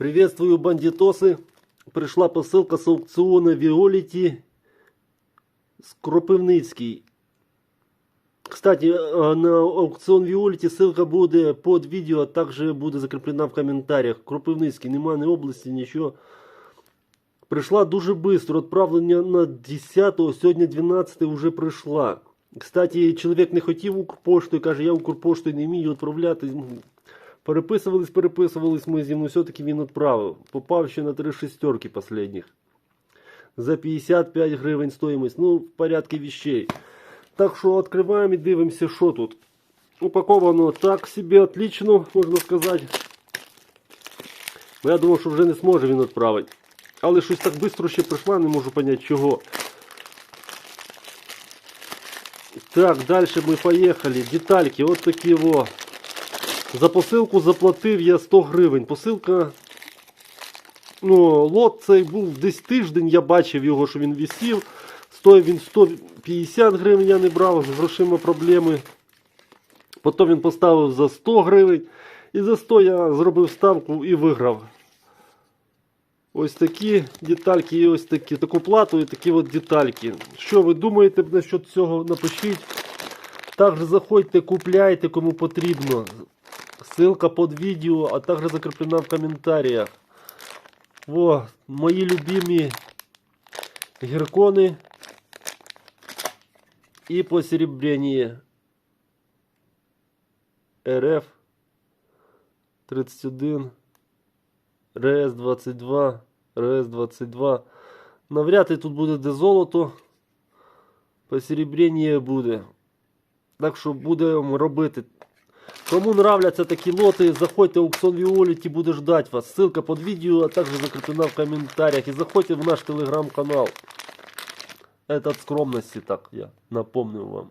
Приветствую, бандитосы. Пришла посылка с аукциона Виолити с Кропивницький. Кстати, э, на аукціон Віоліті ссылка буде під відео, а також буде закріплена в коментарях. Кропивницький, нема ні області, нічого. Прийшла дуже швидко. Відправлення на 10-го, сьогодні 12 вже прийшла. Кстати, чоловік не хотів Укрпошту і каже, я Укрпоштою не вмію відправляти. Переписувались, переписувались ми з ним, але все-таки він відправив. Попав ще на три шестерки останніх. За 55 гривень стоїмость. Ну, в порядку вещей. Так що відкриваємо і дивимося, що тут. Упаковано так собі отлично, можна сказати. Ну, Я думав, що вже не зможе він відправити. Але щось так швидко ще прийшла, не можу зрозуміти чого. Так, далі ми поїхали. Детальки, от такі во. За посилку заплатив я 100 гривень. Посилка. Ну, лот цей був десь тиждень, я бачив його, що він висів. Стоїв він 150 гривень, я не брав, з грошима проблеми. Потім він поставив за 100 гривень. І за 100 я зробив ставку і виграв. Ось такі детальки і ось такі. Таку плату і такі от детальки. Що ви думаєте насчет цього? Напишіть. Також заходьте, купляйте, кому потрібно. Ссылка під відео, а також закріплена в коментарях. Во, мої любимі гіркони і посеребрення РФ 31 РС 22 РС 22 навряд ли тут буде де золото. Посеребрення буде. Так що будемо робити Кому нравляться такі лоти, заходьте в аукцион Віоліті, буде ждать вас. Ссылка под видео, а также закреплена в комментариях. И заходьте в наш телеграм-канал. Это от скромности так, я напомню вам.